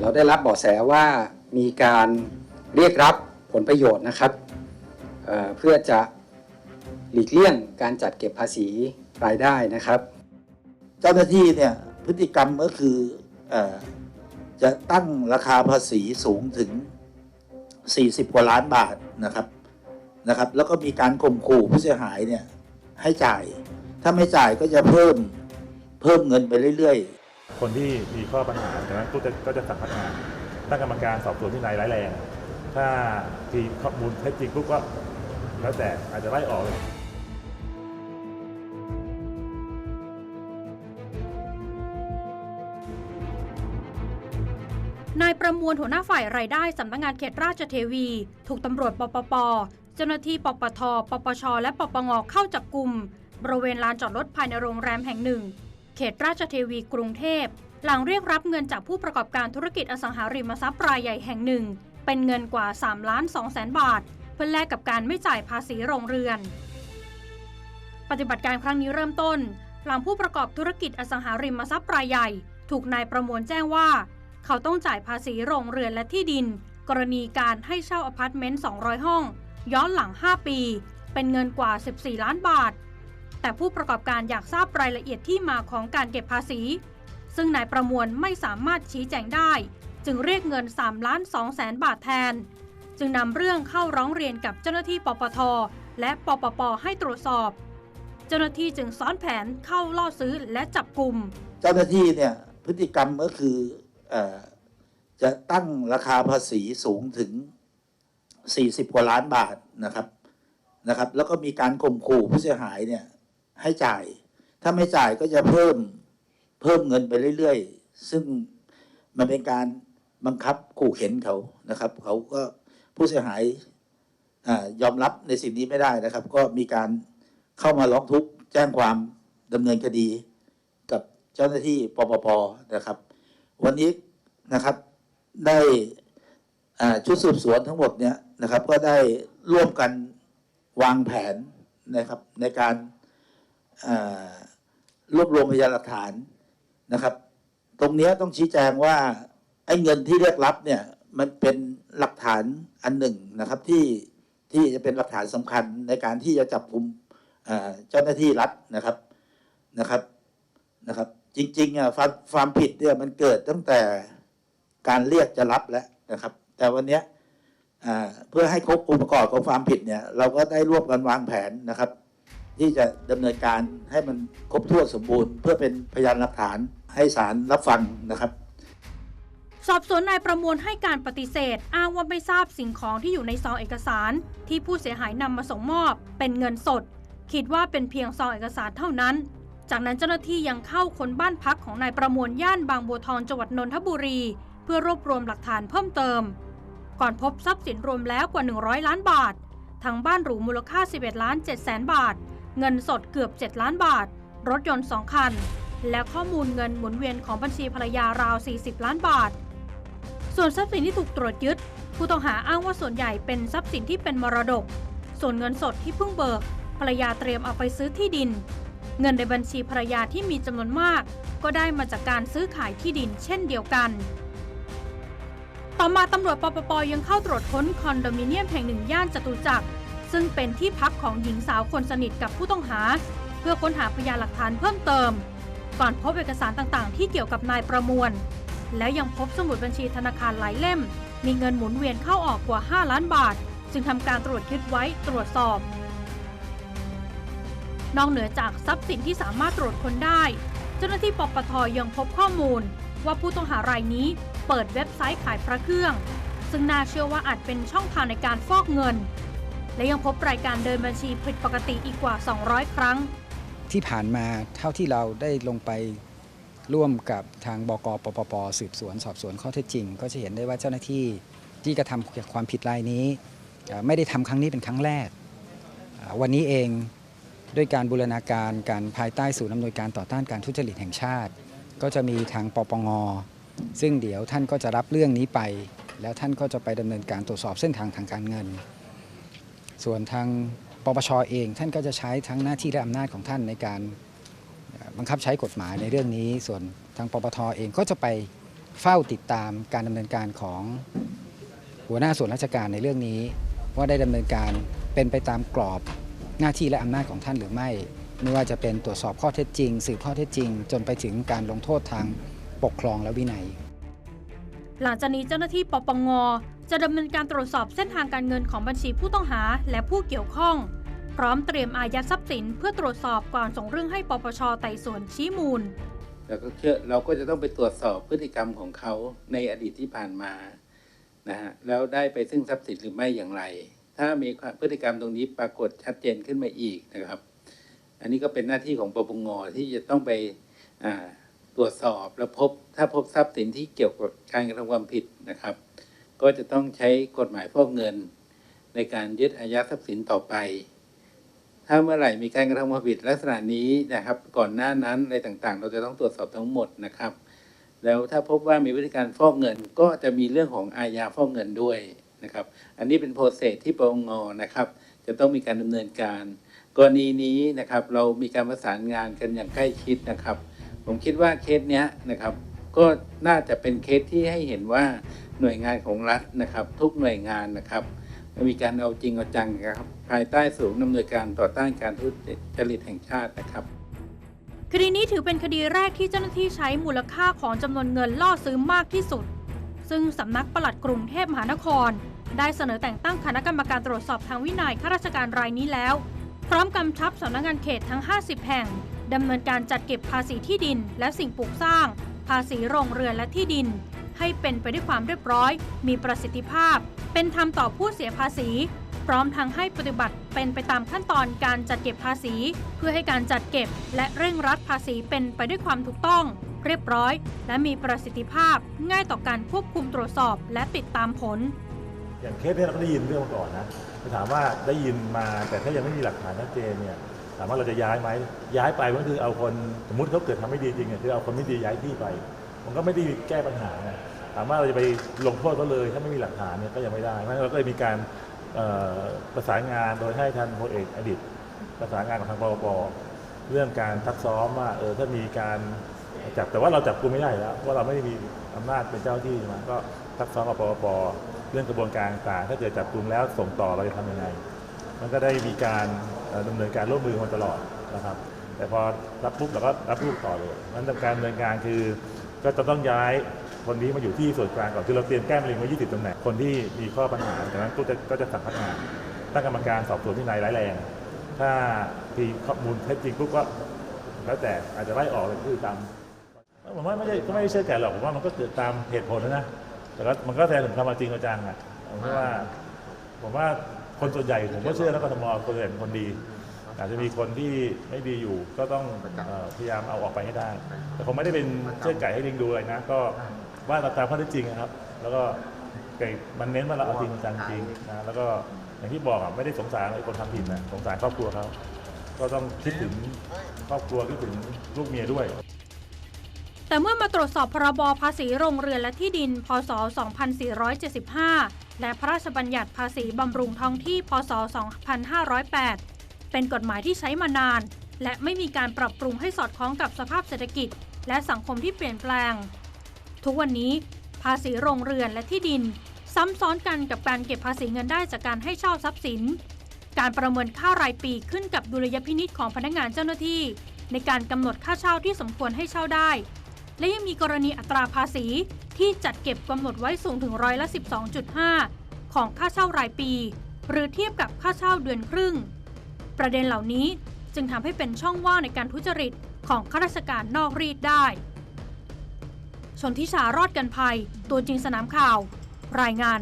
เราได้รับเบาะแสว่ามีการเรียกรับผลประโยชน์นะครับเเพื่อจะหลีกเลี่ยงการจัดเก็บภาษีรายได้นะครับ เจ้าหน้าที่เนี่ยพฤติกรรมก็คือออจะตั้งราคาภาษีสูงถึง 40 กว่าล้านบาทนะครับนะครับ แล้วก็มีการข่มขู่ผู้เสียหายเนี่ยให้จ่าย ถ้าไม่จ่ายก็จะเพิ่มเพิ่มเงินไปเรื่อยๆ คนที่มีข้อปัญหาจากนั้นก็จะก็จะสั่งพักงานตั้งกรรมการสอบสวนที่นายร้ายแรง ถ้ามีข้อมูลเท็จจริงปุ๊บก็แล้วแต่อาจจะไล่ออกเลยนายประมวลหัวหน้าฝ่ายรายได้สำนักงานเขตราชเทวี ถูกตำรวจปปป เจ้าหน้าที่ปปท ปปช และปปงเข้าจับกลุ่มบริเวณลานจอดรถภายในโรงแรมแห่งหนึ่ง เขตราชเทวีกรุงเทพ หลังเรียกรับเงินจากผู้ประกอบการธุรกิจอสังหาริมทรัพย์รายใหญ่แห่งหนึ่ง เป็นเงินกว่า3ล้าน2แสนบาท เพื่อแลกกับการไม่จ่ายภาษีโรงเรือน ปฏิบัติการครั้งนี้เริ่มต้น หลังผู้ประกอบธุรกิจอสังหาริมทรัพย์รายใหญ่ ถูกนายประมวลแจ้งว่า เขาต้องจ่ายภาษีโรงเรือนและที่ดิน กรณีการให้เช่าอพาร์ตเมนต์200 ห้อง ย้อนหลัง 5 ปี เป็นเงินกว่า 14 ล้านบาท แต่ผู้ประกอบการอยากทราบรายละเอียดที่มาของการเก็บภาษี ซึ่งนายประมวลไม่สามารถชี้แจงได้ จึงเรียกเงิน3ล้าน2แสนบาทแทน จึงนำเรื่องเข้าร้องเรียนกับเจ้าหน้าที่ปปท และปปปให้ตรวจสอบ เจ้าหน้าที่จึงซ้อนแผนเข้าล่อซื้อและจับกลุ่ม เจ้าหน้าที่เนี่ยพฤติกรรมก็คืออจะตั้งราคาภาษีสูงถึง 40 กว่าล้านบาทนะครับนะครับ แล้วก็มีการข่มขู่ผู้เสียหายเนี่ย ให้จ่าย ถ้าไม่จ่ายก็จะเพิ่มเพิ่มเงินไปเรื่อยๆ ซึ่งมันเป็นการบังคับขู่เข็นเขานะครับ เขาก็ผู้เสียหายอยอมรับในสิ่งนี้ไม่ได้นะครับ ก็มีการเข้ามาร้องทุกข์แจ้งความดำเนินคดีกับเจ้าหน้าที่ปปปนะครับ วันนี้นะครับได้ชุดสืบสวนทั้งหมดเนี่ยนะครับ ก็ได้ร่วมกันวางแผนนะครับในการ รวบรวมพยานหลักฐานนะครับ ตรงนี้ต้องชี้แจงว่าไอ้เงินที่เรียกรับเนี่ยมันเป็นหลักฐานอันหนึ่งนะครับที่ที่จะเป็นหลักฐานสำคัญในการที่จะจับกลุ่มเจ้าหน้าที่รัฐนะครับนะครับนะครับ จริงๆอะความความผิดเนี่ยมันเกิดตั้งแต่การเรียกจะรับแล้วนะครับ แต่วันนี้เพื่อให้ครบองค์ประกอบของความผิดเนี่ย เราก็ได้รวมกันวางแผนนะครับ ที่จะดำเนินการให้มันครบถ้วนสมบูรณ์ เพื่อเป็นพยานหลักฐานให้ศาลรับฟังนะครับ สอบสวนนายประมวลให้การปฏิเสธ อ้างว่าไม่ทราบสิ่งของที่อยู่ในซองเอกสาร ที่ผู้เสียหายนำมาส่งมอบ เป็นเงินสด คิดว่าเป็นเพียงซองเอกสารเท่านั้น จากนั้นเจ้าหน้าที่ยังเข้าค้นบ้านพักของนายประมวลย่านบางบัวทองจังหวัดนนทบุรี เพื่อรวบรวมหลักฐานเพิ่มเติม ก่อนพบทรัพย์สินรวมแล้วกว่า 100 ล้านบาททั้งบ้านหรูมูลค่า 11 ล้าน 7 แสนบาท เงินสดเกือบ 7 ล้านบาท รถยนต์ 2 คัน และข้อมูลเงินหมุนเวียนของบัญชีภรรยาราว 40 ล้านบาท ส่วนทรัพย์สินที่ถูกตรวจยึด ผู้ต้องหาอ้างว่าส่วนใหญ่เป็นทรัพย์สินที่เป็นมรดก ส่วนเงินสดที่เพิ่งเบิกภรรยาเตรียมเอาไปซื้อที่ดิน เงินในบัญชีภรรยาที่มีจำนวนมาก ก็ได้มาจากการซื้อขายที่ดินเช่นเดียวกันต่อมาตำรวจปปปยังเข้าตรวจค้นคอนโดมิเนียมแห่งหนึ่งย่านจตุจักร ซึ่งเป็นที่พักของหญิงสาวคนสนิทกับผู้ต้องหา เพื่อค้นหาพยานหลักฐานเพิ่มเติม ก่อนพบเอกสารต่างๆ ที่เกี่ยวกับนายประมวล แล้วยังพบสมุดบัญชีธนาคารหลายเล่ม มีเงินหมุนเวียนเข้าออกกว่า 5 ล้านบาท จึงทำการตรวจยึดไว้ตรวจสอบ นอกเหนือจากทรัพย์สินที่สามารถตรวจค้นได้ เจ้าหน้าที่ปปทยังพบข้อมูล ว่าผู้ต้องหารายนี้เปิดเว็บไซต์ขายพระเครื่อง ซึ่งน่าเชื่อว่าอาจเป็นช่องทางในการฟอกเงิน และยังพบรายการเดินบัญชีผิดปกติอีกกว่า 200 ครั้ง ที่ผ่านมาเท่าที่เราได้ลงไปร่วมกับทางบกปปปสืบสวนสอบสวนข้อเท็จจริง ก็จะเห็นได้ว่าเจ้าหน้าที่ที่กระทำความผิดรายนี้ ไม่ได้ทำครั้งนี้เป็นครั้งแรก วันนี้เองด้วยการบูรณาการการภายใต้ศูนย์อำนวยการต่อต้านการทุจริตแห่งชาติ ก็จะมีทางปปงซึ่งเดี๋ยวท่านก็จะรับเรื่องนี้ไป แล้วท่านก็จะไปดำเนินการตรวจสอบเส้นทางทางการเงิน ส่วนทางปปชเอง ท่านก็จะใช้ทั้งหน้าที่และอำนาจของท่านในการบังคับใช้กฎหมายในเรื่องนี้ ส่วนทางปปทเองก็จะไปเฝ้าติดตามการดำเนินการของหัวหน้าส่วนราชการในเรื่องนี้ ว่าได้ดำเนินการเป็นไปตามกรอบหน้าที่และอำนาจของท่านหรือไม่ ไม่ว่าจะเป็นตรวจสอบข้อเท็จจริง สืบข้อเท็จจริง จนไปถึงการลงโทษทางปกครองและวินัย หลังจากนี้เจ้าหน้าที่ปปง จะดำเนินการตรวจสอบเส้นทางการเงินของบัญชีผู้ต้องหาและผู้เกี่ยวข้อง พร้อมเตรียมอายัดทรัพย์สินเพื่อตรวจสอบก่อนส่งเรื่องให้ปปชไต่สวนชี้มูลแล้วก็เชื่อเราก็จะต้องไปตรวจสอบพฤติกรรมของเขาในอดีตที่ผ่านมานะฮะแล้วได้ไปซึ่งทรัพย์สินหรือไม่อย่างไร ถ้ามีพฤติกรรมตรงนี้ปรากฏชัดเจนขึ้นมาอีกนะครับ อันนี้ก็เป็นหน้าที่ของปปงที่จะต้องไปตรวจสอบแล้วพบถ้าพบทรัพย์สินที่เกี่ยวกับการกระทำความผิดนะครับ ก็จะต้องใช้กฎหมายฟอกเงิน ในการยึดอายัดทรัพย์สินต่อไป ถ้าเมื่อไหร่มีการกระทำความผิดลักษณะนี้นะครับ ก่อนหน้านั้นอะไรต่างๆ เราจะต้องตรวจสอบทั้งหมดนะครับ แล้วถ้าพบว่ามีพฤติการฟอกเงินก็จะมีเรื่องของอาญาฟอกเงินด้วยนะครับ อันนี้เป็นโปรเซสที่ปปงงนะครับ จะต้องมีการดำเนินการ กรณีนี้นะครับ เรามีการประสานงานกันอย่างใกล้ชิดนะครับ ผมคิดว่าเคสเนี้ยนะครับ ก็น่าจะเป็นเคสที่ให้เห็นว่าหน่วยงานของรัฐนะครับ ทุกหน่วยงานนะครับมีการเอาจริงเอาจังนะครับ ภายใต้ศูนย์ดำเนินการต่อต้านการทุจริตแห่งชาตินะครับคดีนี้ถือเป็นคดีแรกที่เจ้าหน้าที่ใช้มูลค่าของจำนวนเงินล่อซื้อมากที่สุด ซึ่งสำนักปลัดกรุงเทพมหานคร ได้เสนอแต่งตั้งคณะกรรมการตรวจสอบทางวินัยข้าราชการรายนี้แล้ว พร้อมกำชับสำนักงานเขตทั้ง 50 แห่งดำเนินการจัดเก็บภาษีที่ดินและสิ่งปลูกสร้าง ภาษีโรงเรือนและที่ดิน ให้เป็นไปด้วยความเรียบร้อย มีประสิทธิภาพ เป็นธรรมต่อผู้เสียภาษี พร้อมทั้งให้ปฏิบัติเป็นไปตามขั้นตอนการจัดเก็บภาษี เพื่อให้การจัดเก็บ และเร่งรัดภาษีเป็นไปด้วยความถูกต้อง เรียบร้อย และมีประสิทธิภาพ ง่ายต่อการควบคุมตรวจสอบ และติดตามผล อย่างเคสเนี่ยเราก็ได้ยินเรื่องมาก่อนนะถามว่าได้ยินมาแต่ถ้ายังไม่มีหลักฐานชัดเจนเนี่ยามว่าเราจะย้ายไหมย้ายไปก็คือเอาคนสมมติเขาเกิดทำไม่ดีจริงเนี่ยคือเอาคนไม่ดีย้ายที่ไป มันก็ไม่ได้แก้ปัญหาถามว่าเราจะไปลงโทษเขาเลย ถ้าไม่มีหลักฐานเนี่ยก็ยังไม่ได้เพราะฉะนั้นเราก็เลยมีการประสานงานโดยให้ท่านพลเอกอดิตประสานงานกับทางปปเรื่องการซักซ้อมว่าเออถ้ามีการจับแต่ว่าเราจับกุมไม่ได้แล้วเพราเราไม่ได้มีอำนาจเป็นเจ้าที่ใช่ไหมก็ซักซ้อมกับปปเรื่องกระบวนการต่างถ้าเกิดจับกลุมแล้วส่งต่อเราจะทำยังไง มันก็ได้มีการเอ่อดำเนินการร่วมมือมาตลอดนะครับ แต่พอรับปุ๊บเราก็รับลูกต่อเลยนั้นการดำเนินการคือก็จะต้องย้ายคนนี้มาอยู่ที่ส่วนกลางก่อนคือเราเตรียมแก้มะเร็งไว้ 20ตำแหน่งคนที่มีข้อปัญหาจากนั้นก็จะก็จะสั่งพักงานตั้งกรรมการสอบสวนวินัยร้ายแรง ถ้ามีข้อมูลเท็จจริงปุ๊บก็แล้วแต่อาจจะไล่ออกเลยคือตามผมว่าไม่ใช่ก็ไม่ได้เชื่อแก่หรอกผมว่ามันก็เกิดตามเหตุผลนะแต่ก็มันก็แสดงถึงความจริงเอาจังอะผมว่าผมว่า คนส่วนใหญ่ผมก็เชื่อนะกทมคนอื่นเป็นคนดี อาจจะมีคนที่ไม่ดีอยู่ก็ต้องเอ่อพยายามเอาออกไปให้ได้ แต่ผมไม่ได้เป็นเชือดไก่ให้ลิงดูอะไรนะ ก็ว่าตามข้อเท็จจริงนะครับ แล้วก็ไก่มันเน้นว่าเราเอาจริงจังจริงนะแล้วก็อย่างที่บอกอะไม่ได้สงสารไอ้คนทำผิดนะสงสารครอบครัวเขาก็ต้องคิดถึงครอบครัวคิดถึงลูกเมียด้วย แต่เมื่อมาตรวจสอบพรบภาษีโรงเรือนและที่ดิน พศ 2475 และพระราชบัญญัติภาษีบำรุงท้องที่ พศ 2508 เป็นกฎหมายที่ใช้มานาน และไม่มีการปรับปรุงให้สอดคล้องกับสภาพเศรษฐกิจ และสังคมที่เปลี่ยนแปลง ทุกวันนี้ภาษีโรงเรือนและที่ดิน ซ้ำซ้อนกันกับการเก็บภาษีเงินได้จากการให้เช่าทรัพย์สิน การประเมินค่ารายปีขึ้นกับดุลยพินิษของพนักงานเจ้าหน้าที่ ในการกำหนดค่าเช่าที่สมควรให้เช่าได้ และยังมีกรณีอัตราภาษีที่จัดเก็บกำหนดไว้สูงถึงร้อยละ 12.5 ของค่าเช่ารายปี หรือเทียบกับค่าเช่าเดือนครึ่ง ประเด็นเหล่านี้จึงทำให้เป็นช่องว่างในการทุจริตของข้าราชการนอกรีดได้ ชนทิชารอดกันภัย ตัวจริงสนามข่าว รายงาน